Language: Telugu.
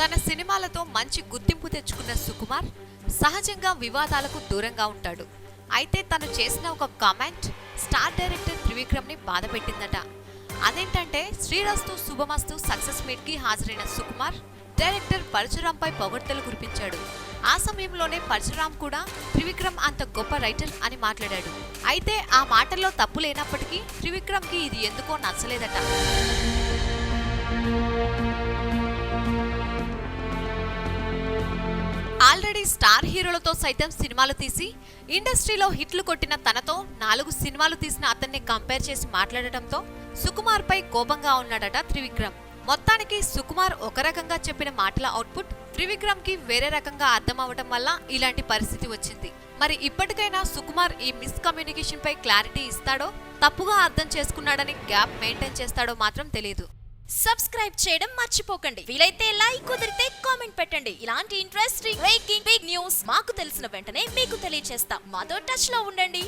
తన సినిమాలతో మంచి గుర్తింపు తెచ్చుకున్న సుకుమార్ సహజంగా వివాదాలకు దూరంగా ఉంటాడు. అయితే తను చేసిన ఒక కామెంట్ స్టార్ డైరెక్టర్ త్రివిక్రమ్ని బాధపెట్టిందట. అదేంటంటే శ్రీరాస్తు శుభమస్తు సక్సెస్ మీట్కి హాజరైన సుకుమార్ డైరెక్టర్ పరశురాంపై పొగడ్తలు కురిపించాడు. ఆ సమయంలోనే పరశురాం కూడా త్రివిక్రమ్ అంత గొప్ప రైటర్ అని మాట్లాడాడు. అయితే ఆ మాటల్లో తప్పు లేనప్పటికీ త్రివిక్రమ్కి ఇది ఎందుకో నచ్చలేదట. ఆల్రెడీ స్టార్ హీరోలతో సైతం సినిమాలు తీసి ఇండస్ట్రీలో హిట్లు కొట్టిన తనతో నాలుగు సినిమాలు తీసిన అతన్ని కంపేర్ చేసి మాట్లాడటంతో సుకుమార్ పై కోపంగా ఉన్నాడట త్రివిక్రమ్. మొత్తానికి సుకుమార్ ఒక రకంగా చెప్పిన మాటల అవుట్పుట్ త్రివిక్రమ్కి వేరే రకంగా అర్థం వల్ల ఇలాంటి పరిస్థితి వచ్చింది. మరి ఇప్పటికైనా సుకుమార్ ఈ మిస్కమ్యూనికేషన్ పై క్లారిటీ ఇస్తాడో తప్పుగా అర్థం చేసుకున్నాడని గ్యాప్ మెయింటైన్ చేస్తాడో మాత్రం తెలియదు సబ్స్క్రైబ్ చేయడం మర్చిపోకండి. వీలైతే లైక్ కుదిరితే కామెంట్ పెట్టండి. ఇలాంటి ఇంట్రెస్టింగ్ బ్రేకింగ్ బిగ్ న్యూస్ మాకు తెలిసిన వెంటనే మీకు తెలియజేస్తాం మాతో టచ్లో ఉండండి.